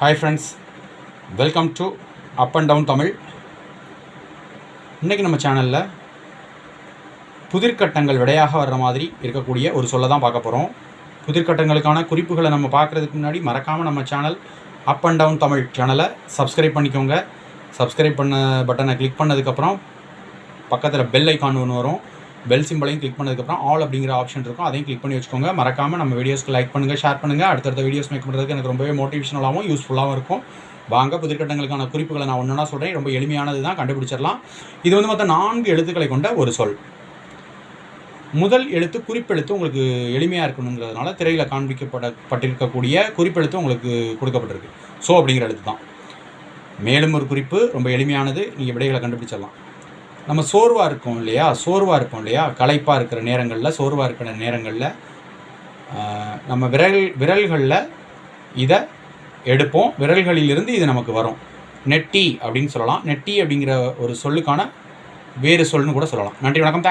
Hi friends welcome to up and down Tamil இன்றைக்கி நம்ம சேனலில் புதிர்கட்டங்கள் விடையாக வர்ற மாதிரி இருக்கக்கூடிய ஒரு சொல்ல தான் பார்க்க போகிறோம் புதிர்கட்டங்களுக்கான குறிப்புகளை நம்ம பார்க்குறதுக்கு முன்னாடி மறக்காமல் நம்ம channel up and down Tamil சேனலை சப்ஸ்கிரைப் பண்ணிக்கோங்க. சப்ஸ்கிரைப் பண்ண பட்டனை கிளிக் பண்ணதுக்கப்புறம் பக்கத்தில் பெல் ஐக்கான் ஒன்று வரும். பெல் சிம்பிளையும் கிளிக் பண்ணதுக்கப்புறம் ஆல் அப்படிங்கிற ஆப்ஷன் இருக்கும். அதையும் கிளிக் பண்ணி வச்சுக்கோங்க. மறக்காமல் நம்ம வீடியோஸ்க்கு லைக் பண்ணுங்கள் ஷேர் பண்ணுங்கள் அடுத்தடுத்த வீடியோஸ் மேக் பண்ணுறதுக்கு எனக்கு ரொம்பவே மோட்டிவேஷனலாகவும் யூஸ்ஃபுல்லாகவும் இருக்கும். வாங்க புதிர்கட்டங்களுக்கான குறிப்புகளை நான் ஒன்றா சொல்கிறேன் ரொம்ப எளிமையானது தான் கண்டுபிடிச்சிடலாம். இது வந்து மொத்தம் நான்கு எழுத்துக்களை கொண்ட ஒரு சொல். முதல் எழுத்து குறிப்பெழுத்து உங்களுக்கு எளிமையாக இருக்கணுங்கிறதுனால திரையில் காண்பிக்கப்பட பட்டிருக்கக்கூடிய குறிப்பெழுத்து உங்களுக்கு கொடுக்கப்பட்டிருக்கு. ஸோ அப்படிங்கிற எழுத்து தான். மேலும் ஒரு குறிப்பு ரொம்ப எளிமையானது. நீங்கள் விடைகளை கண்டுபிடிச்சிடலாம். நம்ம சோர்வாக இருக்கோம் இல்லையா? சோர்வாக இருக்கோம் இல்லையா? களைப்பாக இருக்கிற நேரங்களில் சோர்வாக இருக்கிற நேரங்களில் நம்ம விரல் விரல்களில் இதை எடுப்போம். விரல்களிலிருந்து இது நமக்கு வரும். நெட்டி அப்படின்னு சொல்லலாம். நெட்டி அப்படிங்கிற ஒரு சொல்லுக்கான வேறு சொல்லுன்னு கூட சொல்லலாம். நன்றி வணக்கம்.